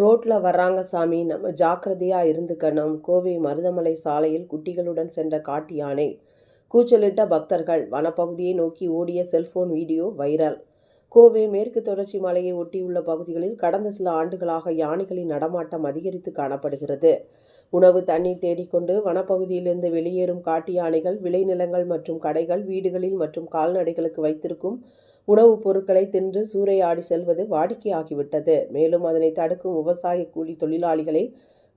ரோட்ல வர்றாங்க சாமி. நம்ம ஜாக்கிரதையா இருந்துக்கணும். கோவை மருதமலை சாலையில் குட்டிகளுடன் சென்ற காட்டு யானை. கூச்சலிட்ட பக்தர்கள் வனப்பகுதியை நோக்கி ஓடிய செல்போன் வீடியோ வைரல். கோவை மேற்கு தொடர்ச்சி மலையை ஒட்டியுள்ள பகுதிகளில் கடந்த சில ஆண்டுகளாக யானைகளின் நடமாட்டம் அதிகரித்து காணப்படுகிறது. உணவு தண்ணீர் தேடிக்கொண்டு வனப்பகுதியிலிருந்து வெளியேறும் காட்டு யானைகள் விளைநிலங்கள் மற்றும் கடைகள் வீடுகளில் மற்றும் கால்நடைகளுக்கு வைத்திருக்கும் உணவுப் பொருட்களை தின்று சூறையாடி செல்வது வாடிக்கையாகிவிட்டது. மேலும் அதனை தடுக்கும் விவசாய கூலி தொழிலாளிகளை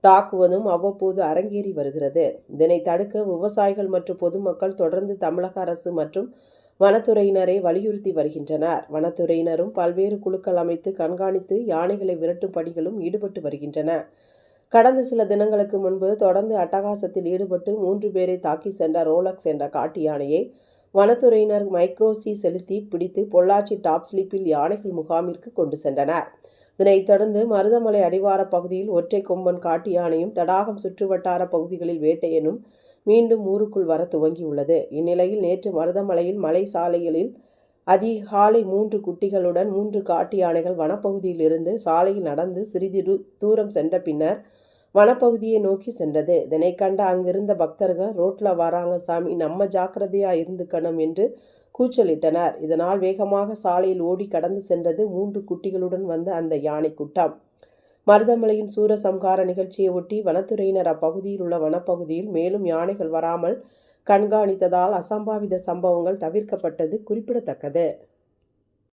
தாக்குவதும் அவ்வப்போது அரங்கேறி வருகிறது. இதனை தடுக்க விவசாயிகள் மற்றும் பொதுமக்கள் தொடர்ந்து தமிழக அரசு மற்றும் வனத்துறையினரை வலியுறுத்தி வருகின்றனர். வனத்துறையினரும் பல்வேறு குழுக்கள் அமைத்து கண்காணித்து யானைகளை விரட்டும் பணிகளும் ஈடுபட்டு வருகின்றன. கடந்த சில தினங்களுக்கு முன்பு தொடர்ந்து அட்டகாசத்தில் ஈடுபட்டு மூன்று பேரை தாக்கி சென்ற ரோலக்ஸ் என்ற காட்டு யானையை வனத்துறையினர் மைக்ரோசி செலுத்தி பிடித்து பொள்ளாச்சி டாப் ஸ்லிப்பில் யானைகள் முகாமிற்கு கொண்டு சென்றனர். இதனைத் தொடர்ந்து மருதமலை அடிவார பகுதியில் ஒற்றை கொம்பன் காட்டு யானையும் தடாகம் சுற்றுவட்டார பகுதிகளில் வேட்டையனும் மீண்டும் ஊருக்குள் வர துவங்கியுள்ளது. இந்நிலையில் நேற்று மருதமலையில் மலை சாலைகளில் அதிகாலை மூன்று குட்டிகளுடன் மூன்று காட்டு யானைகள் வனப்பகுதியில் இருந்து சாலையில் நடந்து சிறிது தூ- தூரம் சென்ற பின்னர் வனப்பகுதியை நோக்கி சென்றது. இதனை கண்ட அங்கிருந்த பக்தர்கள் ரோட்ல வராங்க சாமி நம்ம ஜாக்கிரதையா இருந்துக்கணும் என்று கூச்சலிட்டனர். இதனால் வேகமாக சாலையில் ஓடி கடந்து சென்றது மூன்று குட்டிகளுடன் வந்த அந்த யானை கூட்டம் மருதமலையின் சூரசம்ஹார நிகழ்ச்சியை ஒட்டி வனத்துறையினர் அப்பகுதியில் உள்ள வனப்பகுதியில் மேலும் யானைகள் வராமல் கண்காணித்ததால் அசம்பாவித சம்பவங்கள் தவிர்க்கப்பட்டது குறிப்பிடத்தக்கது.